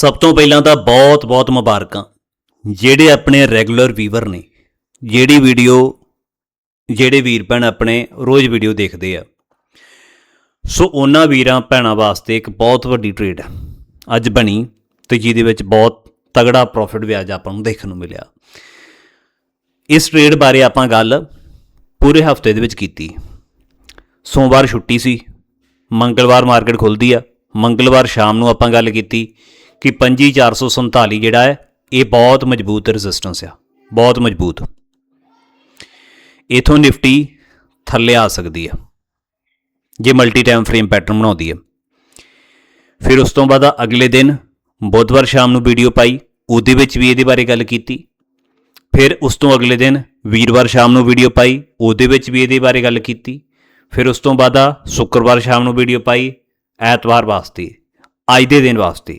ਸਭ ਤੋਂ ਪਹਿਲਾਂ ਤਾਂ ਬਹੁਤ ਬਹੁਤ ਮੁਬਾਰਕਾਂ। ਜਿਹੜੇ ਆਪਣੇ ਰੈਗੂਲਰ ਵੀਵਰ ਨੇ, ਜਿਹੜੀ ਵੀਡੀਓ, ਜਿਹੜੇ ਵੀਰ ਭੈਣ ਆਪਣੇ ਰੋਜ਼ ਵੀਡੀਓ ਦੇਖਦੇ ਆ। ਸੋ ਉਹਨਾਂ ਵੀਰਾਂ ਭੈਣਾਂ ਵਾਸਤੇ ਇੱਕ ਬਹੁਤ ਵੱਡੀ ਟ੍ਰੇਡ ਅੱਜ ਬਣੀ ਤੇ ਜਿਹਦੇ ਵਿੱਚ ਬਹੁਤ ਤਗੜਾ ਪ੍ਰੋਫਿਟ ਵਿਆਜ ਆਪਾਂ ਨੂੰ ਦੇਖਣ ਨੂੰ ਮਿਲਿਆ। ਇਸ ਟ੍ਰੇਡ ਬਾਰੇ ਆਪਾਂ ਗੱਲ ਪੂਰੇ ਹਫ਼ਤੇ ਦੇ ਵਿੱਚ ਕੀਤੀ। ਸੋਮਵਾਰ ਛੁੱਟੀ ਸੀ, ਮੰਗਲਵਾਰ ਮਾਰਕੀਟ ਖੁੱਲਦੀ ਆ, ਮੰਗਲਵਾਰ ਸ਼ਾਮ ਨੂੰ ਆਪਾਂ ਗੱਲ ਕੀਤੀ। ਕਿ 25447 ਜਿਹੜਾ ਹੈ, ਇਹ ਬਹੁਤ ਮਜ਼ਬੂਤ ਰੈਜ਼ਿਸਟੈਂਸ ਆ, ਬਹੁਤ ਮਜ਼ਬੂਤ। ਇਥੋਂ ਨਿਫਟੀ ਥੱਲੇ ਆ ਸਕਦੀ ਆ ਜੇ ਮਲਟੀ ਟਾਈਮ ਫਰੇਮ ਪੈਟਰਨ ਬਣਾਉਂਦੀ ਹੈ। ਫਿਰ ਉਸ ਤੋਂ ਬਾਅਦ ਅਗਲੇ ਦਿਨ ਬੁੱਧਵਾਰ ਸ਼ਾਮ ਨੂੰ ਵੀਡੀਓ ਪਾਈ, ਉਹਦੇ ਵਿੱਚ ਵੀ ਇਹਦੇ ਬਾਰੇ ਗੱਲ ਕੀਤੀ। ਫਿਰ ਉਸ ਤੋਂ ਅਗਲੇ ਦਿਨ ਵੀਰਵਾਰ ਸ਼ਾਮ ਨੂੰ ਵੀਡੀਓ ਪਾਈ, ਉਹਦੇ ਵਿੱਚ ਵੀ ਇਹਦੇ ਬਾਰੇ ਗੱਲ ਕੀਤੀ। ਫਿਰ ਉਸ ਤੋਂ ਬਾਅਦ ਸ਼ੁੱਕਰਵਾਰ ਸ਼ਾਮ ਨੂੰ ਵੀਡੀਓ ਪਾਈ, ਐਤਵਾਰ ਵਾਸਤੇ, ਅੱਜ ਦੇ ਦਿਨ ਵਾਸਤੇ।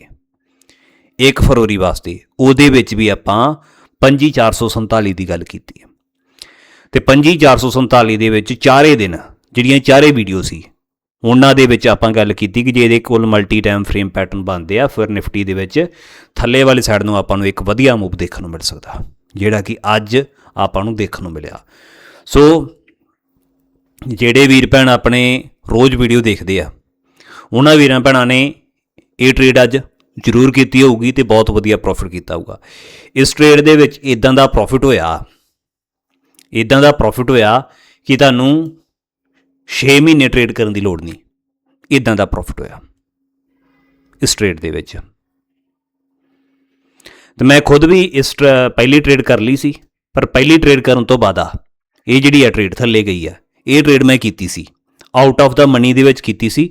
1 ਫਰਵਰੀ ਵਾਸਤੇ। ਉਹਦੇ ਵਿੱਚ ਵੀ ਆਪਾਂ 25447 ਦੀ ਗੱਲ ਕੀਤੀ ਹੈ। ਤੇ 25447 ਦੇ ਵਿੱਚ ਚਾਰੇ ਦਿਨ, ਜਿਹੜੀਆਂ ਚਾਰੇ ਵੀਡੀਓ ਸੀ, ਉਹਨਾਂ ਦੇ ਵਿੱਚ ਆਪਾਂ ਗੱਲ ਕੀਤੀ ਕਿ ਜੇ ਇਹਦੇ ਕੋਲ ਮਲਟੀ ਟਾਈਮ ਫਰੇਮ ਪੈਟਰਨ ਬਣਦੇ ਆ, ਫਿਰ ਨਿਫਟੀ ਦੇ ਵਿੱਚ ਥੱਲੇ ਵਾਲੀ ਸਾਈਡ ਨੂੰ ਆਪਾਂ ਨੂੰ ਇੱਕ ਵਧੀਆ ਮੂਵ ਦੇਖਣ ਨੂੰ ਮਿਲ ਸਕਦਾ, ਜਿਹੜਾ ਕਿ ਅੱਜ ਆਪਾਂ ਨੂੰ ਦੇਖਣ ਨੂੰ ਮਿਲਿਆ। ਸੋ ਜਿਹੜੇ ਵੀਰ ਭੈਣ ਆਪਣੇ ਰੋਜ਼ ਵੀਡੀਓ ਦੇਖਦੇ ਆ, ਉਹਨਾਂ ਵੀਰਾਂ ਭੈਣਾਂ ਨੇ ਇਹ ਟ੍ਰੇਡ ਅੱਜ ਜ਼ਰੂਰ ਕੀਤੀ ਹੋਊਗੀ ਤੇ ਬਹੁਤ ਵਧੀਆ ਪ੍ਰੋਫਿਟ ਕੀਤਾ ਹੋਊਗਾ। ਇਸ ਟ੍ਰੇਡ ਦੇ ਵਿੱਚ ਇਦਾਂ ਦਾ ਪ੍ਰੋਫਿਟ ਹੋਇਆ ਇਦਾਂ ਦਾ ਪ੍ਰੋਫਿਟ ਹੋਇਆ ਕਿ ਤੁਹਾਨੂੰ 6 ਮਹੀਨੇ ਟ੍ਰੇਡ ਕਰਨ ਦੀ ਲੋੜ ਨਹੀਂ। ਇਦਾਂ ਦਾ ਪ੍ਰੋਫਿਟ ਹੋਇਆ ਇਸ ਟ੍ਰੇਡ ਦੇ ਵਿੱਚ। ਤੇ ਮੈਂ ਖੁਦ ਵੀ ਇਸ ਟਰ- ਪਹਿਲੀ ਟ੍ਰੇਡ ਕਰ ਲਈ ਸੀ, ਪਰ ਪਹਿਲੀ ਟ੍ਰੇਡ ਕਰਨ ਤੋਂ ਬਾਅਦ ਆ, ਇਹ ਜਿਹੜੀ ਆ ਟ੍ਰੇਡ ਥੱਲੇ ਗਈ ਆ, ਇਹ ਟ੍ਰੇਡ ਮੈਂ ਕੀਤੀ ਸੀ। ਆਊਟ ਆਫ ਦਾ ਮਨੀ ਦੇ ਵਿੱਚ ਕੀਤੀ ਸੀ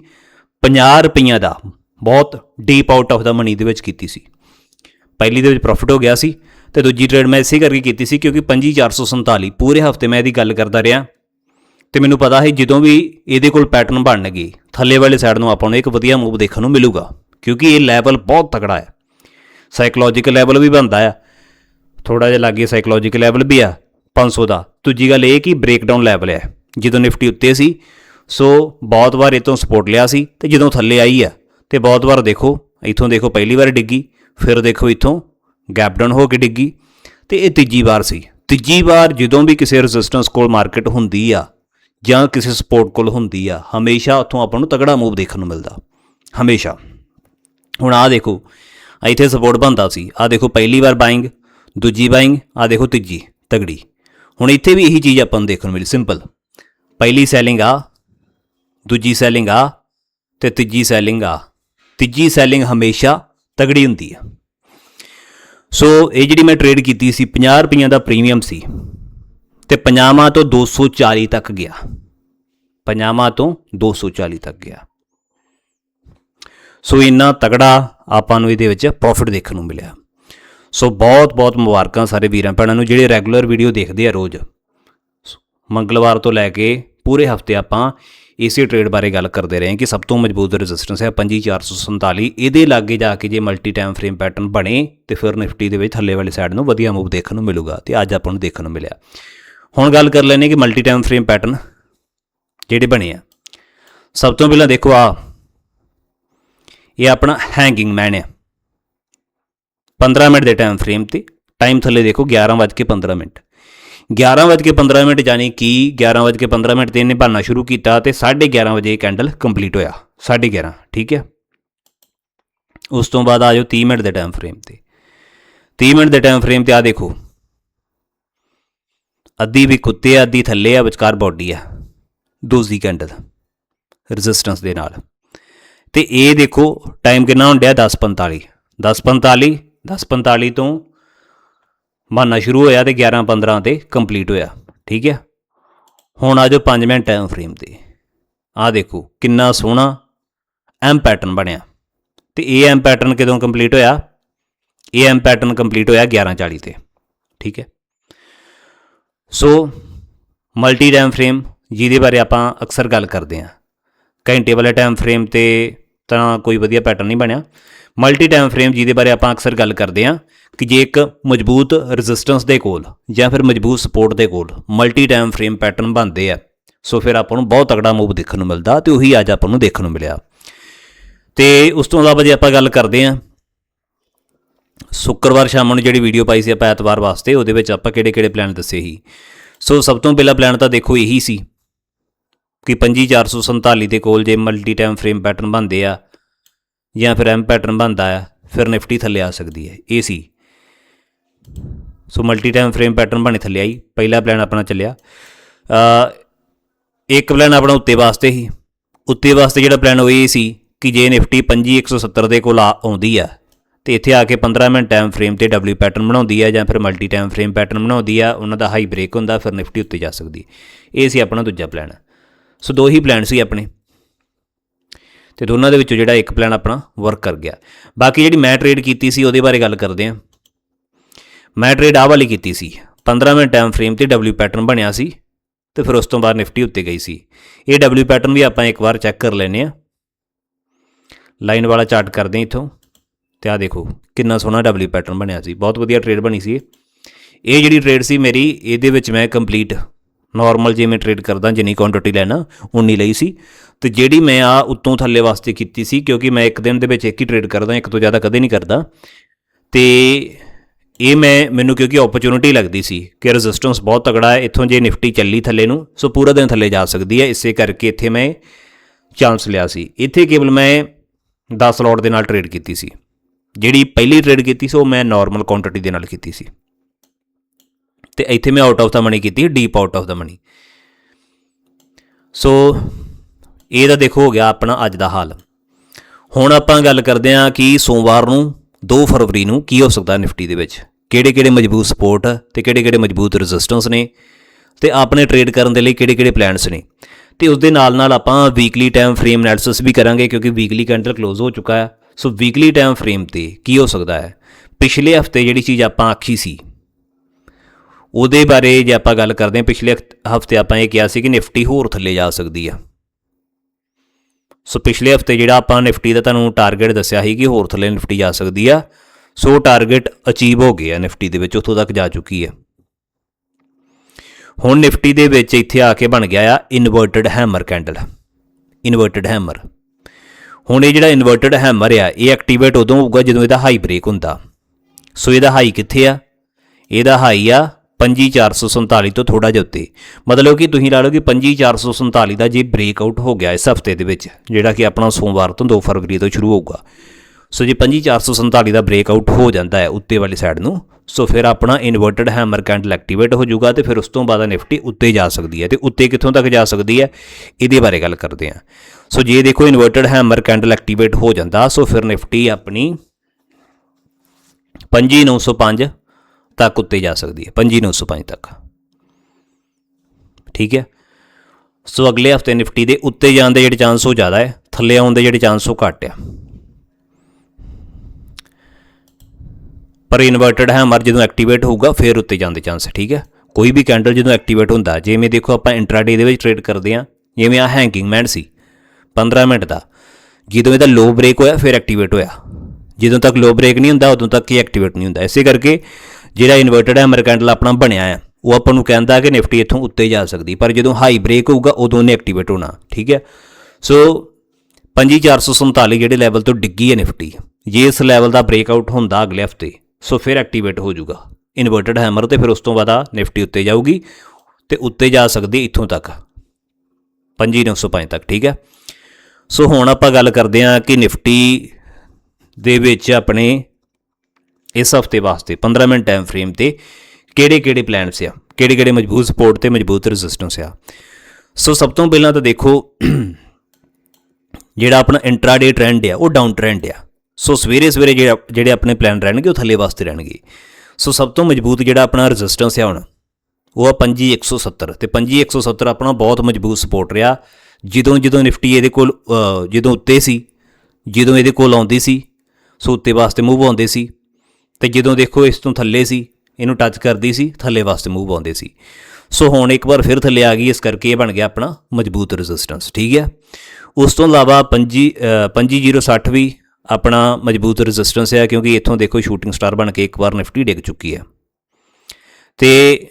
50 ਰੁਪਈਆ ਦਾ ਬਹੁਤ deep out of the money ਦੇ ਵਿੱਚ ਕੀਤੀ ਸੀ। ਪਹਿਲੀ ਦੇ ਵਿੱਚ ਪ੍ਰੋਫਿਟ ਹੋ ਗਿਆ ਸੀ ਤੇ ਦੂਜੀ ਟ੍ਰੇਡ ਮੈਂ ਇਸੇ ਕਰਕੇ ਕੀਤੀ ਸੀ ਕਿਉਂਕਿ 25447 ਪੂਰੇ ਹਫ਼ਤੇ ਮੈਂ ਇਹਦੀ ਗੱਲ ਕਰਦਾ ਰਿਹਾ ਤੇ ਮੈਨੂੰ ਪਤਾ ਹੈ ਜਦੋਂ ਵੀ ਇਹਦੇ ਕੋਲ ਪੈਟਰਨ ਬਣਨਗੇ, ਥੱਲੇ ਵਾਲੇ ਸਾਈਡ ਨੂੰ ਆਪਾਂ ਨੂੰ ਇੱਕ ਵਧੀਆ ਮੂਵ ਦੇਖਣ ਨੂੰ ਮਿਲੂਗਾ, ਕਿਉਂਕਿ ਇਹ ਲੈਵਲ ਬਹੁਤ ਤਕੜਾ ਹੈ। ਸਾਈਕੋਲੋਜੀਕਲ ਲੈਵਲ ਵੀ ਬਣਦਾ ਆ। ਥੋੜਾ ਜਿਹਾ ਲੱਗੇ ਸਾਈਕੋਲੋਜੀਕਲ ਲੈਵਲ ਵੀ ਆ 500 ਦਾ। ਦੂਜੀ ਗੱਲ ਇਹ ਕਿ ਬ੍ਰੇਕਡਾਊਨ ਲੈਵਲ ਹੈ ਜਦੋਂ ਨਿਫਟੀ ਉੱਤੇ ਸੀ, ਸੋ ਬਹੁਤ ਵਾਰ ਇਹ ਤੋਂ ਸਪੋਰਟ ਲਿਆ ਸੀ ਤੇ ਜਦੋਂ ਥੱਲੇ ਆਈ ਆ ਤੇ ਬਹੁਤ ਵਾਰ ਦੇਖੋ, ਇੱਥੋਂ ਦੇਖੋ ਪਹਿਲੀ ਵਾਰ ਡਿੱਗੀ, ਫਿਰ ਦੇਖੋ ਇੱਥੋਂ ਗੈਪ ਡਾਊਨ ਹੋ ਕੇ ਡਿੱਗੀ। ਤੇ ਇਹ ਤੀਜੀ ਵਾਰ ਸੀ। ਤੀਜੀ ਵਾਰ ਜਦੋਂ ਵੀ ਕਿਸੇ ਰੈਜ਼ਿਸਟੈਂਸ ਕੋਲ ਮਾਰਕੀਟ ਹੁੰਦੀ ਆ, ਜਾਂ ਕਿਸੇ ਸਪੋਰਟ ਕੋਲ ਹੁੰਦੀ ਆ, ਹਮੇਸ਼ਾ ਉੱਥੋਂ ਆਪਾਂ ਨੂੰ ਤਗੜਾ ਮੂਵ ਦੇਖਣ ਨੂੰ ਮਿਲਦਾ। ਹਮੇਸ਼ਾ। ਹੁਣ ਆ ਦੇਖੋ ਇੱਥੇ ਸਪੋਰਟ ਬੰਦਾ ਸੀ। ਆ ਦੇਖੋ ਪਹਿਲੀ ਵਾਰ ਬਾਇੰਗ ਦੂਜੀ ਬਾਇੰਗ ਆ ਦੇਖੋ ਤੀਜੀ, ਤਗੜੀ। ਹੁਣ ਇੱਥੇ ਵੀ ਇਹੀ ਚੀਜ਼ ਆਪਾਂ ਨੂੰ ਦੇਖਣ ਨੂੰ ਮਿਲੀ ਸਿੰਪਲ ਪਹਿਲੀ ਸੈਲਿੰਗ ਆ, ਦੂਜੀ ਸੈਲਿੰਗ ਆ, ਤੇ ਤੀਜੀ ਸੈਲਿੰਗ ਆ। ਤੀਜੀ ਸੈਲਿੰਗ ਹਮੇਸ਼ਾ ਤਗੜੀ ਹੁੰਦੀ ਹੈ ਸੋ ਇਹ ਜਿਹੜੀ ਮੈਂ ਟ੍ਰੇਡ ਕੀਤੀ ਸੀ 50 ਰੁਪਈਆਂ ਦਾ ਪ੍ਰੀਮੀਅਮ ਸੀ ਤੇ ਪੰਜਾਵਾਂ ਤੋਂ 240 ਤੱਕ ਗਿਆ। ਪੰਜਾਵਾਂ ਤੋਂ 240 ਤੱਕ ਗਿਆ। ਸੋ ਇੰਨਾ ਤਗੜਾ ਆਪਾਂ ਨੂੰ ਇਹਦੇ ਵਿੱਚ ਪ੍ਰੋਫਿਟ ਦੇਖਣ ਨੂੰ ਮਿਲਿਆ। ਸੋ ਬਹੁਤ ਬਹੁਤ ਮੁਬਾਰਕਾਂ ਸਾਰੇ ਵੀਰਾਂ ਭੈਣਾਂ ਨੂੰ, ਜਿਹੜੇ ਰੈਗੂਲਰ ਵੀਡੀਓ ਦੇਖਦੇ ਆ ਰੋਜ਼। ਮੰਗਲਵਾਰ ਤੋਂ ਲੈ ਕੇ ਪੂਰੇ ਹਫ਼ਤੇ ਆਪਾਂ ਇਸੇ ਟ੍ਰੇਡ ਬਾਰੇ ਗੱਲ ਕਰਦੇ ਰਹੇ ਕਿ ਸਭ ਤੋਂ ਮਜ਼ਬੂਤ ਰੈਜ਼ਿਸਟੈਂਸ ਹੈ 25447 ਇਹਦੇ ਲਾਗੇ ਜਾ ਕੇ ਜੇ ਮਲਟੀ ਟਾਈਮ ਫਰੇਮ ਪੈਟਰਨ ਬਣੇ, ਤੇ ਫਿਰ ਨਿਫਟੀ ਦੇ ਵਿੱਚ ਥੱਲੇ ਵਾਲੀ ਸਾਈਡ ਨੂੰ ਵਧੀਆ ਮੂਵ ਦੇਖਣ ਨੂੰ ਮਿਲੂਗਾ ਤੇ ਅੱਜ ਆਪਾਂ ਨੂੰ ਦੇਖਣ ਨੂੰ ਮਿਲਿਆ। ਹੁਣ ਗੱਲ ਕਰ ਲੈਨੇ ਕਿ ਮਲਟੀ ਟਾਈਮ ਫਰੇਮ ਪੈਟਰਨ ਜਿਹੜੇ ਬਣੇ ਆ। ਸਭ ਤੋਂ ਪਹਿਲਾਂ ਦੇਖੋ ਆ। ਇਹ ਆਪਣਾ ਹੈਂਗਿੰਗ ਮੈਨ ਹੈ। 15 ਮਿੰਟ ਦੇ ਟਾਈਮ ਫਰੇਮ ਤੇ। ਟਾਈਮ ਥੱਲੇ ਦੇਖੋ 11:15 ਮਿੰਟ। 11:15 ਮਿੰਟ ਜਾਨੀ ਕਿ 11:15 ਮਿੰਟ ਤੇ ਇਹਨੇ ਬਣਨਾ ਸ਼ੁਰੂ ਕੀਤਾ ਤੇ 11:30 ਵਜੇ ਕੈਂਡਲ ਕੰਪਲੀਟ ਹੋਇਆ 11:30 ਠੀਕ ਹੈ? ਉਸ ਤੋਂ ਬਾਅਦ ਆ ਜਾਓ 30 ਮਿੰਟ ਦੇ ਟਾਈਮ ਫਰੇਮ ਤੇ। 30 ਮਿੰਟ ਦੇ ਟਾਈਮ ਫਰੇਮ ਤੇ ਆ ਦੇਖੋ। ਅੱਧੀ ਵੀ ਕੁੱਤੇ ਆ, ਅੱਧੀ ਥੱਲੇ ਆ, ਵਿਚਕਾਰ ਬਾਡੀ ਆ। ਦੂਸਰੀ ਕੈਂਡਲ ਰੈਜ਼ਿਸਟੈਂਸ ਦੇ ਨਾਲ। ਤੇ ਇਹ ਦੇਖੋ ਟਾਈਮ ਕਿੰਨਾ ਹੁੰਦਿਆ 10:45 10:45 10:45 ਤੋਂ ਬਣਨਾ ਸ਼ੁਰੂ ਹੋਇਆ ਤੇ 11:15 ਤੇ ਕੰਪਲੀਟ ਹੋਇਆ, ਠੀਕ ਹੈ? ਹੁਣ ਆ ਜਾਓ 5 ਮਿੰਟ ਟਾਈਮ ਫਰੇਮ ਤੇ। ਆ ਦੇਖੋ, ਕਿੰਨਾ ਸੋਹਣਾ ਐਮ ਪੈਟਰਨ ਬਣਿਆ। ਤੇ ਇਹ ਐਮ ਪੈਟਰਨ ਕਦੋਂ ਕੰਪਲੀਟ ਹੋਇਆ? ਇਹ ਐਮ ਪੈਟਰਨ ਕੰਪਲੀਟ ਹੋਇਆ 11:40 ਤੇ, ਠੀਕ ਹੈ? ਸੋ ਮਲਟੀ ਟਾਈਮ ਫਰੇਮ ਜਿਹਦੇ ਬਾਰੇ ਆਪਾਂ ਅਕਸਰ ਗੱਲ ਕਰਦੇ ਹਾਂ। ਘੰਟੇ ਵਾਲੇ ਟਾਈਮ ਫਰੇਮ ਤੇ ਤਾਂ ਕੋਈ ਵਧੀਆ ਪੈਟਰਨ ਨਹੀਂ ਬਣਿਆ। ਮਲਟੀ ਟਾਈਮ ਫਰੇਮ ਜਿਹਦੇ ਬਾਰੇ ਆਪਾਂ ਅਕਸਰ ਗੱਲ ਕਰਦੇ ਹਾਂ। ਕਿ ਜੇ ਇੱਕ ਮਜ਼ਬੂਤ ਰੈਜ਼ਿਸਟੈਂਸ ਦੇ ਕੋਲ ਜਾਂ ਫਿਰ ਮਜ਼ਬੂਤ ਸਪੋਰਟ ਦੇ ਕੋਲ ਮਲਟੀ ਟਾਈਮ ਫਰੇਮ ਪੈਟਰਨ ਬਣਦੇ ਆ। ਸੋ ਫਿਰ ਆਪਾਂ ਨੂੰ ਬਹੁਤ ਤਕੜਾ ਮੂਵ ਦੇਖਣ ਨੂੰ ਮਿਲਦਾ ਤੇ ਉਹੀ ਅੱਜ ਆਪਾਂ ਨੂੰ ਦੇਖਣ ਨੂੰ ਮਿਲਿਆ। ਤੇ ਉਸ ਤੋਂ ਇਲਾਵਾ ਜੇ ਆਪਾਂ ਗੱਲ ਕਰਦੇ ਹਾਂ, ਸ਼ੁੱਕਰਵਾਰ ਸ਼ਾਮ ਨੂੰ ਜਿਹੜੀ ਵੀਡੀਓ ਪਾਈ ਸੀ ਆਪਾਂ ਐਤਵਾਰ ਵਾਸਤੇ, ਉਹਦੇ ਵਿੱਚ ਆਪਾਂ ਕਿਹੜੇ-ਕਿਹੜੇ ਪਲਾਨ ਦੱਸੇ ਸੀ? ਸੋ ਸਭ ਤੋਂ ਪਹਿਲਾ ਪਲਾਨ ਤਾਂ ਦੇਖੋ ਇਹੀ ਸੀ ਕਿ 25447 ਦੇ ਕੋਲ ਜੇ ਮਲਟੀ ਟਾਈਮ ਫਰੇਮ ਪੈਟਰਨ ਬਣਦੇ ਆ ਜਾਂ ਫਿਰ ਐਮ ਪੈਟਰਨ ਬਣਦਾ ਆ, ਫਿਰ ਨਿਫਟੀ ਥੱਲੇ ਆ ਸਕਦੀ ਹੈ। ਇਹ ਸੀ। So multi time frame pattern ਬਣੇ ਥੱਲੇ ਆਈ। ਪਹਿਲਾ ਪਲਾਨ ਆਪਣਾ ਚੱਲਿਆ। ਇੱਕ ਪਲਾਨ ਆਪਣਾ ਉੱਤੇ ਵਾਸਤੇ ਹੀ। ਉੱਤੇ ਵਾਸਤੇ ਜਿਹੜਾ ਪਲਾਨ ਉਹ ਇਹ ਸੀ ਕਿ ਜੇ ਨਿਫਟੀ 25170 ਦੇ ਕੋਲ ਆ- ਆਉਂਦੀ ਆ। ਤੇ ਇੱਥੇ ਆ ਕੇ 15 ਮਿੰਟ ਟਾਈਮ ਫਰੇਮ ਤੇ ਡਬਲਯੂ ਪੈਟਰਨ ਬਣਾਉਂਦੀ ਆ ਜਾਂ ਫਿਰ ਮਲਟੀ ਟਾਈਮ ਫਰੇਮ ਪੈਟਰਨ ਬਣਾਉਂਦੀ ਆ, ਉਹਨਾਂ ਦਾ ਹਾਈ ਬ੍ਰੇਕ ਹੁੰਦਾ, ਫਿਰ ਨਿਫਟੀ ਉੱਤੇ ਜਾ ਸਕਦੀ। ਇਹ ਸੀ ਆਪਣਾ ਦੂਜਾ ਪਲਾਨ ਸੋ ਦੋ ਹੀ ਪਲਾਨ ਸੀ ਆਪਣੇ। ਤੇ ਦੋਨਾਂ ਦੇ ਵਿੱਚੋਂ ਜਿਹੜਾ ਇੱਕ ਪਲਾਨ ਆਪਣਾ ਵਰਕ ਕਰ ਗਿਆ। ਬਾਕੀ ਜਿਹੜੀ ਮੈਂ ਟ੍ਰੇਡ ਕੀਤੀ ਸੀ, ਉਹਦੇ ਬਾਰੇ ਗੱਲ ਕਰਦੇ ਹਾਂ ਮੈਂ ਟ੍ਰੇਡ ਆਹ ਵਾਲੀ ਕੀਤੀ ਸੀ। 15 ਮਿੰਟ ਟਾਈਮ ਫਰੇਮ ਤੇ ਡਬਲਯੂ ਪੈਟਰਨ ਬਣਿਆ ਸੀ ਤੇ ਫਿਰ ਉਸ ਤੋਂ ਬਾਅਦ ਨਿਫਟੀ ਉੱਤੇ ਗਈ ਸੀ। ਇਹ ਡਬਲਯੂ ਪੈਟਰਨ ਵੀ ਆਪਾਂ ਇੱਕ ਵਾਰ ਚੈੱਕ ਕਰ ਲੈਨੇ ਆ ਲਾਈਨ ਵਾਲਾ ਚਾਰਟ ਕਰਦੇ ਹਾਂ ਇੱਥੋਂ। ਤੇ ਆ ਦੇਖੋ, ਕਿੰਨਾ ਸੋਹਣਾ ਡਬਲਯੂ ਪੈਟਰਨ ਬਣਿਆ ਸੀ। ਬਹੁਤ ਵਧੀਆ ਟ੍ਰੇਡ ਬਣੀ ਸੀ ਇਹ। ਜਿਹੜੀ ਟ੍ਰੇਡ ਸੀ ਮੇਰੀ, ਇਹਦੇ ਵਿੱਚ ਮੈਂ ਕੰਪਲੀਟ ਨਾਰਮਲ ਜਿਵੇਂ ਮੈਂ ਟ੍ਰੇਡ ਕਰਦਾ, ਜਿੰਨੀ ਕੁਆਂਟੀਟੀ ਲੈਣਾ, ਉਨੀ ਲਈ ਸੀ। ਤੇ ਜਿਹੜੀ ਮੈਂ ਆ ਉੱਤੋਂ ਥੱਲੇ ਵਾਸਤੇ ਕੀਤੀ ਸੀ, ਕਿਉਂਕਿ ਮੈਂ ਇੱਕ ਦਿਨ ਦੇ ਵਿੱਚ ਇੱਕ ਹੀ ਟ੍ਰੇਡ ਕਰਦਾ, ਇੱਕ ਤੋਂ ਜ਼ਿਆਦਾ ਕਦੇ ਨਹੀਂ ਕਰਦਾ। ਤੇ ਇਹ ਮੈਂ, ਮੈਨੂੰ ਕਿਉਂਕਿ ਓਪਰਚੁਨਿਟੀ ਲੱਗਦੀ ਸੀ ਕਿ ਰੈਜ਼ਿਸਟੈਂਸ ਬਹੁਤ ਤਕੜਾ ਹੈ, ਇੱਥੋਂ ਜੇ ਨਿਫਟੀ ਚੱਲੀ ਥੱਲੇ ਨੂੰ ਸੋ ਪੂਰਾ ਦਿਨ ਥੱਲੇ ਜਾ ਸਕਦੀ ਹੈ, ਇਸੇ ਕਰਕੇ ਇੱਥੇ ਮੈਂ ਚਾਂਸ ਲਿਆ ਸੀ। ਇੱਥੇ ਕੇਵਲ ਮੈਂ 10 ਲੋਟ ਦੇ ਨਾਲ ਟ੍ਰੇਡ ਕੀਤੀ ਸੀ। ਜਿਹੜੀ ਪਹਿਲੀ ਟ੍ਰੇਡ ਕੀਤੀ ਸੀ, ਉਹ ਮੈਂ ਨਾਰਮਲ ਕੁਆਂਟੀਟੀ ਦੇ ਨਾਲ ਕੀਤੀ ਸੀ। ਤੇ ਇੱਥੇ ਮੈਂ ਆਊਟ ਆਫ ਦਾ ਮਨੀ ਕੀਤੀ deep out of the money so ਇਹ ਤਾਂ ਦੇਖੋ, ਹੋ ਗਿਆ ਆਪਣਾ ਅੱਜ ਦਾ ਹਾਲ। ਹੁਣ ਆਪਾਂ ਗੱਲ ਕਰਦੇ ਹਾਂ ਕਿ ਸੋਮਵਾਰ ਨੂੰ 2 ਫਰਵਰੀ ਨੂੰ ਕੀ ਹੋ ਸਕਦਾ ਨਿਫਟੀ ਦੇ ਵਿੱਚ। ਕਿਹੜੇ-ਕਿਹੜੇ ਮਜ਼ਬੂਤ ਸਪੋਰਟ ਤੇ ਕਿਹੜੇ-ਕਿਹੜੇ ਮਜ਼ਬੂਤ ਰੈਜ਼ਿਸਟੈਂਸ ਨੇ ਤੇ ਆਪਣੇ ਟ੍ਰੇਡ ਕਰਨ ਦੇ ਲਈ ਕਿਹੜੇ-ਕਿਹੜੇ ਪਲਾਨਸ ਨੇ। ਤੇ ਉਸ ਦੇ ਨਾਲ-ਨਾਲ ਆਪਾਂ ਵੀਕਲੀ ਟਾਈਮ ਫਰੇਮ ਐਨਾਲਿਸਿਸ ਵੀ ਕਰਾਂਗੇ ਕਿਉਂਕਿ ਵੀਕਲੀ ਕੈਂਡਲ ਕਲੋਜ਼ ਹੋ ਚੁੱਕਾ ਹੈ। ਸੋ ਵੀਕਲੀ ਟਾਈਮ ਫਰੇਮ ਤੇ ਕੀ ਹੋ ਸਕਦਾ ਹੈ? ਪਿਛਲੇ ਹਫ਼ਤੇ ਜਿਹੜੀ ਚੀਜ਼ ਆਪਾਂ ਆਖੀ ਸੀ, ਉਹਦੇ ਬਾਰੇ ਜੇ ਆਪਾਂ ਗੱਲ ਕਰਦੇ ਹਾਂ, ਪਿਛਲੇ ਹਫ਼ਤੇ ਆਪਾਂ ਇਹ ਕਿਹਾ ਸੀ ਕਿ ਨਿਫਟੀ ਹੋਰ ਥੱਲੇ ਜਾ ਸਕਦੀ ਆ। ਸੋ ਪਿਛਲੇ ਹਫ਼ਤੇ ਜਿਹੜਾ ਆਪਾਂ ਨਿਫਟੀ ਦਾ ਤੁਹਾਨੂੰ ਟਾਰਗੇਟ ਦੱਸਿਆ ਸੀ ਕਿ ਹੋਰ ਥੱਲੇ ਨਿਫਟੀ ਜਾ ਸਕਦੀ ਆ। ਸੋ ਟਾਰਗੇਟ ਅਚੀਵ ਹੋ ਗਿਆ ਨਿਫਟੀ ਦੇ ਵਿੱਚ, ਉੱਥੋਂ ਤੱਕ ਜਾ ਚੁੱਕੀ ਹੈ। ਹੁਣ ਨਿਫਟੀ ਦੇ ਵਿੱਚ ਇੱਥੇ ਆ ਕੇ ਬਣ ਗਿਆ ਆ inverted hammer candle. Inverted hammer. ਹੁਣ ਇਹ ਜਿਹੜਾ ਇਨਵਰਟਡ ਹੈਮਰ ਆ, ਇਹ ਐਕਟੀਵੇਟ ਉਦੋਂ ਹੋਊਗਾ ਜਦੋਂ ਇਹਦਾ ਹਾਈ ਬ੍ਰੇਕ ਹੁੰਦਾ। ਸੋ ਇਹਦਾ ਹਾਈ ਕਿੱਥੇ ਆ? ਇਹਦਾ ਹਾਈ ਆ 25447 ਤੋਂ ਥੋੜਾ ਜਿਹਾ ਉੱਤੇ। ਮਤਲਬ ਕਿ ਤੁਸੀਂ ਲਾ ਲਓ ਕਿ 25447 ਦਾ ਜੇ ਬ੍ਰੇਕਆਊਟ ਹੋ ਗਿਆ ਇਸ ਹਫ਼ਤੇ ਦੇ ਵਿੱਚ, ਜਿਹੜਾ ਕਿ ਆਪਣਾ ਸੋਮਵਾਰ ਤੋਂ 2 ਫਰਵਰੀ ਤੋਂ ਸ਼ੁਰੂ ਹੋਊਗਾ। ਸੋ ਜੇ 25447 ਦਾ ਬ੍ਰੇਕ ਆਊਟ ਹੋ ਜਾਂਦਾ ਹੈ ਉੱਤੇ ਵਾਲੀ ਸਾਈਡ ਨੂੰ। ਸੋ ਫਿਰ ਆਪਣਾ ਇਨਵਰਟਡ ਹੈਮਰ ਕੈਂਡਲ ਐਕਟੀਵੇਟ ਹੋ ਜਾਊਗਾ ਤੇ ਫਿਰ ਉਸ ਤੋਂ ਬਾਅਦ ਨਿਫਟੀ ਉੱਤੇ ਜਾ ਸਕਦੀ ਹੈ। ਤੇ ਉੱਤੇ ਕਿੱਥੋਂ ਤੱਕ ਜਾ ਸਕਦੀ ਹੈ? ਇਹਦੇ ਬਾਰੇ ਗੱਲ ਕਰਦੇ ਹਾਂ। ਸੋ ਜੇ ਦੇਖੋ ਇਨਵਰਟਡ ਹੈਮਰ ਕੈਂਡਲ ਐਕਟੀਵੇਟ ਹੋ ਜਾਂਦਾ, ਸੋ ਫਿਰ ਨਿਫਟੀ ਆਪਣੀ 5905 ਤੱਕ ਉੱਤੇ ਜਾ ਸਕਦੀ ਹੈ। 5905 ਤੱਕ। ਠੀਕ ਹੈ? ਸੋ ਅਗਲੇ ਹਫ਼ਤੇ ਨਿਫਟੀ ਦੇ ਉੱਤੇ ਜਾਣ ਦੇ ਜਿਹੜੇ ਚਾਂਸ ਉਹ ਜ਼ਿਆਦਾ ਹੈ, ਥੱਲੇ ਆਉਣ ਦੇ ਜਿਹੜੇ ਚਾਂਸ ਉਹ ਘੱਟ ਆ ਪਰ ਇਨਵਰਟਡ ਹੈਮਰ ਜਦੋਂ ਐਕਟੀਵੇਟ ਹੋਊਗਾ, ਫਿਰ ਉੱਤੇ ਜਾਣ ਦੇ ਚਾਂਸ ਠੀਕ ਹੈ? ਕੋਈ ਵੀ ਕੈਂਡਲ ਜਦੋਂ ਐਕਟੀਵੇਟ ਹੁੰਦਾ, ਜਿਵੇਂ ਦੇਖੋ ਆਪਾਂ ਇੰਟਰਾਡੇ ਦੇ ਵਿੱਚ ਟ੍ਰੇਡ ਕਰਦੇ ਆ ਜਿਵੇਂ ਆ ਹੈਂਗਿੰਗ ਮੈਨ ਸੀ 15 ਮਿੰਟ ਦਾ, ਜਦੋਂ ਇਹਦਾ ਲੋ ਬ੍ਰੇਕ ਹੋਇਆ, ਫਿਰ ਐਕਟੀਵੇਟ ਹੋਇਆ। ਜਦੋਂ ਤੱਕ ਲੋ ਬ੍ਰੇਕ ਨਹੀਂ ਹੁੰਦਾ, ਉਦੋਂ ਤੱਕ ਇਹ ਐਕਟੀਵੇਟ ਨਹੀਂ ਹੁੰਦਾ। ਇਸੇ ਕਰਕੇ ਜਿਹੜਾ ਇਨਵਰਟਡ ਹੈਮਰ ਕੈਂਡਲ ਆਪਣਾ ਬਣਿਆ ਹੈ, ਉਹ ਆਪਾਂ ਨੂੰ ਕਹਿੰਦਾ ਕਿ ਨਿਫਟੀ ਇੱਥੋਂ ਉੱਤੇ ਜਾ ਸਕਦੀ, ਪਰ ਜਦੋਂ ਹਾਈ ਬ੍ਰੇਕ ਹੋਊਗਾ, ਉਦੋਂ ਉਹਨੇ ਐਕਟੀਵੇਟ ਹੋਣਾ, ਠੀਕ ਹੈ? ਸੋ 25447 ਜਿਹੜੇ ਲੈਵਲ ਤੋਂ ਡਿੱਗੀ ਹੈ ਨਿਫਟੀ ਜੇ ਇਸ ਲੈਵਲ ਦਾ ਬ੍ਰੇਕ ਆਊਟ ਹੁੰਦਾ ਅਗਲੇ ਹਫ਼ਤੇ ਸੋ ਫਿਰ ਐਕਟੀਵੇਟ ਹੋ ਜਾਊਗਾ। ਇਨਵਰਟਡ ਹੈਮਰ ਤੇ ਫਿਰ ਉਸ ਤੋਂ ਬਾਅਦ ਆ ਨਿਫਟੀ ਉੱਤੇ ਜਾਊਗੀ ਤੇ ਉੱਤੇ ਜਾ ਸਕਦੀ ਇੱਥੋਂ ਤੱਕ। 5905 ਤੱਕ, ਠੀਕ ਹੈ? ਸੋ ਹੁਣ ਆਪਾਂ ਗੱਲ ਕਰਦੇ ਹਾਂ ਕਿ ਨਿਫਟੀ ਦੇ ਵਿੱਚ ਆਪਣੇ ਇਸ ਹਫ਼ਤੇ ਵਾਸਤੇ 15 ਮਿੰਟ ਟਾਈਮ ਫਰੇਮ ਤੇ ਕਿਹੜੇ-ਕਿਹੜੇ ਪਲਾਨਸ ਆ? ਕਿਹੜੇ-ਕਿਹੜੇ ਮਜ਼ਬੂਤ ਸਪੋਰਟ ਤੇ ਮਜ਼ਬੂਤ ਰੈਜ਼ਿਸਟੈਂਸ ਆ? ਸੋ ਸਭ ਤੋਂ ਪਹਿਲਾਂ ਤਾਂ ਦੇਖੋ, ਜਿਹੜਾ ਆਪਣਾ ਇੰਟਰਾਡੇ ਟ੍ਰੈਂਡ ਆ, ਉਹ ਡਾਊਨ ਟ੍ਰੈਂਡ ਆ। ਸੋ ਸਵੇਰੇ ਸਵੇਰੇ ਜਿਹੜਾ ਜਿਹੜੇ ਆਪਣੇ ਪਲਾਨ ਰਹਿਣਗੇ ਉਹ ਥੱਲੇ ਵਾਸਤੇ ਰਹਿਣਗੇ। ਸੋ ਸਭ ਤੋਂ ਮਜ਼ਬੂਤ ਜਿਹੜਾ ਆਪਣਾ ਰੈਜ਼ਿਸਟੈਂਸ ਆ ਹੁਣ, ਉਹ ਆ 5170 ਤੇ 5170 ਆਪਣਾ ਬਹੁਤ ਮਜ਼ਬੂਤ ਸਪੋਰਟ ਰਿਹਾ। ਜਦੋਂ ਜਦੋਂ ਨਿਫਟੀ ਇਹਦੇ ਕੋਲ ਜਦੋਂ ਉੱਤੇ ਸੀ, ਜਦੋਂ ਇਹਦੇ ਕੋਲ ਆਉਂਦੀ ਸੀ, ਸੋ ਉੱਤੇ ਵਾਸਤੇ ਮੂਵ ਆਉਂਦੇ ਸੀ। ਤੇ ਜਦੋਂ ਦੇਖੋ ਇਸ ਤੋਂ ਥੱਲੇ ਸੀ, ਇਹਨੂੰ ਟੱਚ ਕਰਦੀ ਸੀ, ਥੱਲੇ ਵਾਸਤੇ ਮੂਵ ਆਉਂਦੇ ਸੀ। ਸੋ ਹੁਣ ਇੱਕ ਵਾਰ ਫਿਰ ਥੱਲੇ ਆ ਗਈ, ਇਸ ਕਰਕੇ ਇਹ ਬਣ ਗਿਆ ਆਪਣਾ ਮਜ਼ਬੂਤ ਰੈਜ਼ਿਸਟੈਂਸ ਠੀਕ ਹੈ? ਉਸ ਤੋਂ ਇਲਾਵਾ 5 5060 ਵੀ ਆਪਣਾ ਮਜ਼ਬੂਤ ਰੈਜ਼ਿਸਟੈਂਸ ਹੈ ਕਿਉਂਕਿ ਇੱਥੋਂ ਦੇਖੋ ਸ਼ੂਟਿੰਗ ਸਟਾਰ ਬਣ ਕੇ ਇੱਕ ਵਾਰ ਨਿਫਟੀ ਡਿੱਗ ਚੁੱਕੀ ਹੈ। ਤੇ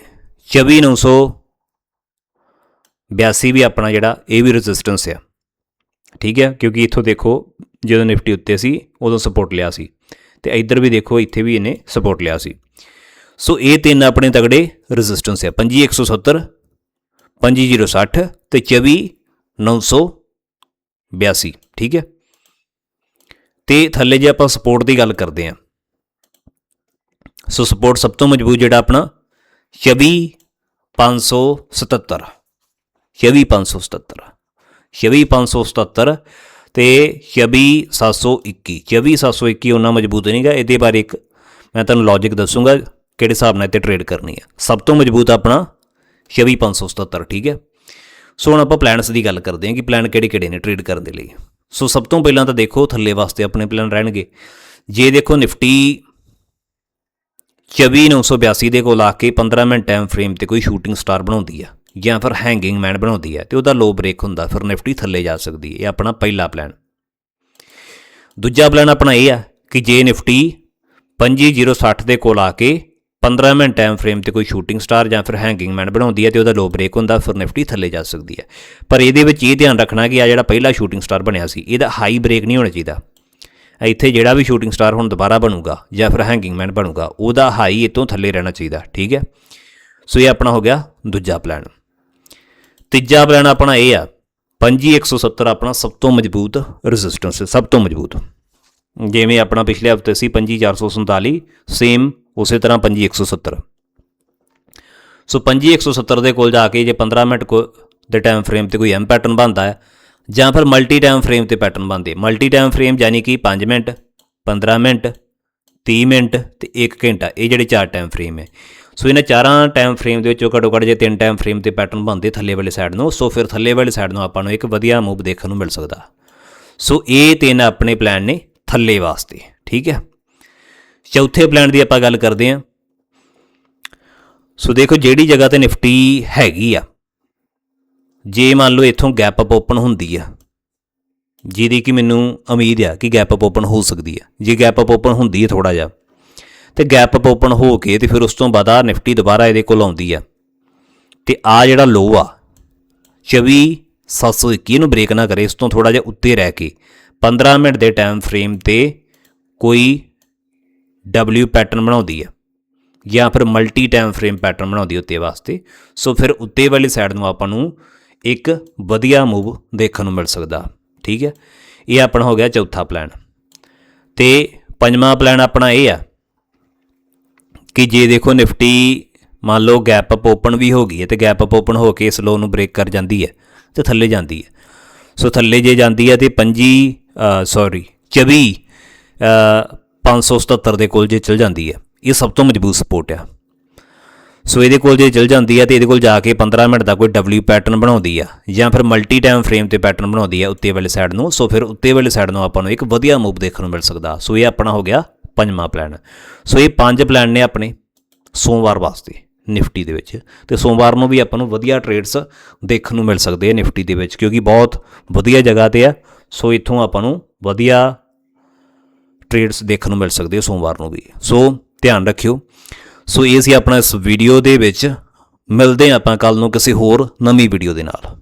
24982 ਵੀ ਆਪਣਾ ਜਿਹੜਾ ਇਹ ਵੀ ਰੈਜ਼ਿਸਟੈਂਸ ਹੈ ਠੀਕ ਹੈ, ਕਿਉਂਕਿ ਇੱਥੋਂ ਦੇਖੋ ਜਦੋਂ ਨਿਫਟੀ ਉੱਤੇ ਸੀ, ਉਦੋਂ ਸਪੋਰਟ ਲਿਆ ਸੀ। ਤੇ ਇੱਧਰ ਵੀ ਦੇਖੋ, ਇੱਥੇ ਵੀ ਇਹਨੇ ਸਪੋਰਟ ਲਿਆ ਸੀ। ਸੋ ਇਹ ਤਿੰਨ ਆਪਣੇ ਤਗੜੇ ਰੈਜ਼ਿਸਟੈਂਸ ਹੈ 25170 25060 ਤੇ 24982 ਠੀਕ ਹੈ। ਤੇ ਥੱਲੇ ਜੇ ਆਪਾਂ ਸਪੋਰਟ ਦੀ ਗੱਲ ਕਰਦੇ ਹਾਂ। ਸੋ ਸਪੋਰਟ ਸਭ ਤੋਂ ਮਜ਼ਬੂਤ ਜਿਹੜਾ ਆਪਣਾ 24577 24577 24577 ਤੇ 24721 24721 ਉਹਨਾਂ ਮਜ਼ਬੂਤ ਨਹੀਂਗਾ, ਇਹਦੇ ਬਾਰੇ ਇੱਕ ਮੈਂ ਤੁਹਾਨੂੰ ਲੌਜੀਕ ਦੱਸੂਗਾ ਕਿਹੜੇ ਹਿਸਾਬ ਨਾਲ ਇੱਥੇ ਟ੍ਰੇਡ ਕਰਨੀ ਹੈ। ਸਭ ਤੋਂ ਮਜ਼ਬੂਤ ਆਪਣਾ 24577 ਠੀਕ ਹੈ। ਸੋ ਹੁਣ ਆਪਾਂ ਪਲਾਨਸ ਦੀ ਗੱਲ ਕਰਦੇ ਹਾਂ ਕਿ ਪਲਾਨ ਕਿਹੜੇ ਕਿਹੜੇ ਨੇ ਟ੍ਰੇਡ ਕਰਨ ਦੇ ਲਈ। ਸੋ ਸਭ ਤੋਂ ਪਹਿਲਾਂ ਤਾਂ ਦੇਖੋ ਥੱਲੇ ਵਾਸਤੇ ਆਪਣੇ ਪਲਾਨ ਰਹਿਣਗੇ। ਜੇ ਦੇਖੋ ਨਿਫਟੀ 24982 ਦੇ ਕੋਲ ਆ ਕੇ 15 ਮਿੰਟ ਟਾਈਮ ਫਰੇਮ ਤੇ ਕੋਈ ਸ਼ੂਟਿੰਗ ਸਟਾਰ ਬਣਾਉਂਦੀ ਆ ਜਾਂ ਫਿਰ ਹੈਂਗਿੰਗ ਮੈਨ ਬਣਾਉਂਦੀ ਆ ਤੇ ਉਹਦਾ ਲੋ ਬ੍ਰੇਕ ਹੁੰਦਾ, ਫਿਰ ਨਿਫਟੀ ਥੱਲੇ ਜਾ ਸਕਦੀ ਹੈ ਇਹ ਆਪਣਾ ਪਹਿਲਾ ਪਲਾਨ ਦੂਜਾ ਪਲਾਨ ਆਪਣਾ ਇਹ ਆ ਕਿ ਜੇ ਨਿਫਟੀ 25060 ਦੇ ਕੋਲ ਆ ਕੇ 15 ਮਿੰਟ ਟਾਈਮ ਫਰੇਮ ਤੇ ਕੋਈ ਸ਼ੂਟਿੰਗ ਸਟਾਰ ਜਾਂ ਫਿਰ ਹੈਂਗਿੰਗ ਮੈਨ ਬਣਾਉਂਦੀ ਹੈ ਤੇ ਉਹਦਾ ਲੋ ਬ੍ਰੇਕ ਹੁੰਦਾ, ਫਿਰ ਨਿਫਟੀ ਥੱਲੇ ਜਾ ਸਕਦੀ ਹੈ। ਪਰ ਇਹਦੇ ਵਿੱਚ ਇਹ ਧਿਆਨ ਰੱਖਣਾ ਕਿ ਆ ਜਿਹੜਾ ਪਹਿਲਾ ਸ਼ੂਟਿੰਗ ਸਟਾਰ ਬਣਿਆ ਸੀ, ਇਹਦਾ ਹਾਈ ਬ੍ਰੇਕ ਨਹੀਂ ਹੋਣਾ ਚਾਹੀਦਾ। ਇੱਥੇ ਜਿਹੜਾ ਵੀ ਸ਼ੂਟਿੰਗ ਸਟਾਰ ਹੁਣ ਦੁਬਾਰਾ ਬਣੂਗਾ ਜਾਂ ਫਿਰ ਹੈਂਗਿੰਗ ਮੈਨ ਬਣੂਗਾ, ਉਹਦਾ ਹਾਈ ਇਤੋਂ ਥੱਲੇ ਰਹਿਣਾ ਚਾਹੀਦਾ, ਠੀਕ ਹੈ? ਸੋ ਇਹ ਆਪਣਾ ਹੋ ਗਿਆ ਦੂਜਾ ਪਲਾਨ ਤੀਜਾ ਪਲਾਨ ਆਪਣਾ ਇਹ ਆ 25170 ਆਪਣਾ ਸਭ ਤੋਂ ਮਜ਼ਬੂਤ ਰੈਜ਼ਿਸਟੈਂਸ ਸਭ ਤੋਂ ਮਜ਼ਬੂਤ। ਜਿਵੇਂ ਆਪਣਾ ਪਿਛਲੇ ਹਫ਼ਤੇ ਸੀ 25447 ਸੇਮ ਉਸੇ ਤਰ੍ਹਾਂ 25170 ਸੋ 25170 ਦੇ ਕੋਲ ਜਾ ਕੇ ਜੇ 15 ਮਿੰਟ ਕੋ ਦੇ ਟਾਈਮ ਫਰੇਮ ਤੇ ਕੋਈ ਐਮ ਪੈਟਰਨ ਬਣਦਾ ਹੈ, ਜਾਂ ਫਿਰ ਮਲਟੀ ਟਾਈਮ ਫਰੇਮ ਤੇ ਪੈਟਰਨ ਬਣਦੇ ਮਲਟੀ ਟਾਈਮ ਫਰੇਮ ਯਾਨੀ ਕਿ 5 ਮਿੰਟ 15 ਮਿੰਟ 30 ਮਿੰਟ ਤੇ 1 ਘੰਟਾ। ਇਹ ਜਿਹੜੇ ਚਾਰ ਟਾਈਮ ਫਰੇਮ ਹੈ। ਸੋ ਇਹਨਾਂ ਚਾਰਾਂ ਟਾਈਮ ਫਰੇਮ ਦੇ ਵਿੱਚੋਂ ਘੱਟੋ ਘੱਟ ਜੇ ਤਿੰਨ ਟਾਈਮ ਫਰੇਮ ਤੇ ਪੈਟਰਨ ਬਣਦੇ ਥੱਲੇ ਵਾਲੇ ਸਾਈਡ ਨੂੰ, ਸੋ ਫਿਰ ਥੱਲੇ ਵਾਲੇ ਸਾਈਡ ਨੂੰ ਆਪਾਂ ਨੂੰ ਇੱਕ ਵਧੀਆ ਮੂਵ ਦੇਖਣ ਨੂੰ ਮਿਲ ਸਕਦਾ। ਸੋ ਇਹ ਤਿੰਨ ਆਪਣੇ ਪਲਾਨ ਨੇ ਥੱਲੇ ਵਾਸਤੇ। ਠੀਕ ਹੈ? ਚੌਥੇ ਪਲਾਨ ਦੀ ਆਪਾਂ ਗੱਲ ਕਰਦੇ ਹਾਂ। ਸੋ ਦੇਖੋ ਜਿਹੜੀ ਜਗ੍ਹਾ ਤੇ ਨਿਫਟੀ ਹੈਗੀ ਆ, ਜੇ ਮੰਨ ਲਓ ਇੱਥੋਂ ਗੈਪ ਅਪ ਓਪਨ ਹੁੰਦੀ ਆ, ਜਿਹਦੀ ਕਿ ਮੈਨੂੰ ਉਮੀਦ ਆ ਕਿ ਗੈਪ ਅਪ ਓਪਨ ਹੋ ਸਕਦੀ ਆ। ਜੇ ਗੈਪ ਅਪ ਓਪਨ ਹੁੰਦੀ ਹੈ ਥੋੜਾ ਜਿਹਾ, ਤੇ ਗੈਪ ਅਪ ਓਪਨ ਹੋ ਕੇ ਤੇ ਫਿਰ ਉਸ ਤੋਂ ਬਾਅਦ ਆ ਨਿਫਟੀ ਦੁਬਾਰਾ ਇਹਦੇ ਕੋਲ ਆਉਂਦੀ ਆ। ਤੇ ਆ ਜਿਹੜਾ ਲੋ ਆ 24721 ਨੂੰ ਬ੍ਰੇਕ ਨਾ ਕਰੇ, ਇਸ ਤੋਂ ਥੋੜਾ ਜਿਹਾ ਉੱਤੇ ਰਹਿ ਕੇ 15 ਮਿੰਟ ਦੇ ਟਾਈਮ ਫਰੇਮ ਤੇ ਕੋਈ W ਪੈਟਰਨ ਬਣਾਉਂਦੀ ਹੈ ਜਾਂ ਫਿਰ ਮਲਟੀ ਟਾਈਮ ਫਰੇਮ ਪੈਟਰਨ ਬਣਾਉਂਦੀ ਉੱਤੇ ਵਾਸਤੇ। ਸੋ ਫਿਰ ਉੱਤੇ ਵਾਲੀ ਸਾਈਡ ਨੂੰ ਆਪਾਂ ਨੂੰ ਇੱਕ ਵਧੀਆ ਮੂਵ ਦੇਖਣ ਨੂੰ ਮਿਲ ਸਕਦਾ। ਠੀਕ ਹੈ? ਇਹ ਆਪਣਾ ਹੋ ਗਿਆ ਚੌਥਾ ਪਲਾਨ ਤੇ ਪੰਜਵਾਂ ਪਲਾਨ ਆਪਣਾ ਇਹ ਆ ਕਿ ਜੇ ਦੇਖੋ ਨਿਫਟੀ ਮੰਨ ਲਓ ਗੈਪ ਅਪ ਓਪਨ ਵੀ ਹੋ ਗਈ ਹੈ ਤੇ ਗੈਪ ਅਪ ਓਪਨ ਹੋ ਕੇ ਇਸ ਨੂੰ ਬ੍ਰੇਕ ਕਰ ਜਾਂਦੀ ਹੈ ਤੇ ਥੱਲੇ ਜਾਂਦੀ ਹੈ। ਸੋ ਥੱਲੇ ਜੇ ਜਾਂਦੀ ਹੈ ਤੇ 25 ਸੌਰੀ 24 577 ਦੇ ਕੋਲ ਜੇ ਚਲ ਜਾਂਦੀ ਹੈ, ਇਹ ਸਭ ਤੋਂ ਮਜ਼ਬੂਤ ਸਪੋਰਟ ਆ। ਸੋ ਇਹਦੇ ਕੋਲ ਜੇ ਚਲ ਜਾਂਦੀ ਹੈ ਤੇ ਇਹਦੇ ਕੋਲ ਜਾ ਕੇ 15 ਮਿੰਟ ਦਾ ਕੋਈ W ਪੈਟਰਨ ਬਣਾਉਂਦੀ ਆ, ਜਾਂ ਫਿਰ ਮਲਟੀ ਟਾਈਮ ਫਰੇਮ ਤੇ ਪੈਟਰਨ ਬਣਾਉਂਦੀ ਆ ਉੱਤੇ ਵਾਲੇ ਸਾਈਡ ਨੂੰ, ਸੋ ਫਿਰ ਉੱਤੇ ਵਾਲੇ ਸਾਈਡ ਨੂੰ ਆਪਾਂ ਨੂੰ ਇੱਕ ਵਧੀਆ ਮੂਵ ਦੇਖਣ ਨੂੰ ਮਿਲ ਸਕਦਾ। ਸੋ ਇਹ ਆਪਣਾ ਹੋ ਗਿਆ ਪੰਜਵਾਂ ਪਲਾਨ ਸੋ ਇਹ ਪੰਜ ਪਲਾਨ ਨੇ ਆਪਣੇ ਸੋਮਵਾਰ ਵਾਸਤੇ, ਨਿਫਟੀ ਦੇ ਵਿੱਚ। ਤੇ ਸੋਮਵਾਰ ਨੂੰ ਵੀ ਆਪਾਂ ਨੂੰ ਵਧੀਆ ਟ੍ਰੇਡਸ ਦੇਖਣ ਨੂੰ ਮਿਲ ਸਕਦੇ ਆ ਨਿਫਟੀ ਦੇ ਵਿੱਚ, ਕਿਉਂਕਿ ਬਹੁਤ ਵਧੀਆ ਜਗ੍ਹਾ ਤੇ ਆ। ਸੋ ਇੱਥੋਂ ਆਪਾਂ ਨੂੰ ਵਧੀਆ ਟ੍ਰੇਡਸ ਦੇਖਣ ਨੂੰ ਮਿਲ ਸਕਦੇ ਆ ਸੋਮਵਾਰ ਨੂੰ ਵੀ। ਸੋ, ਧਿਆਨ ਰੱਖਿਓ। ਸੋ, ਇਹ ਸੀ ਆਪਣਾ ਇਸ ਵੀਡੀਓ ਦੇ ਵਿੱਚ। ਮਿਲਦੇ ਹਾਂ ਆਪਾਂ ਕੱਲ ਨੂੰ ਕਿਸੇ ਹੋਰ ਨਵੀਂ ਵੀਡੀਓ ਦੇ ਨਾਲ।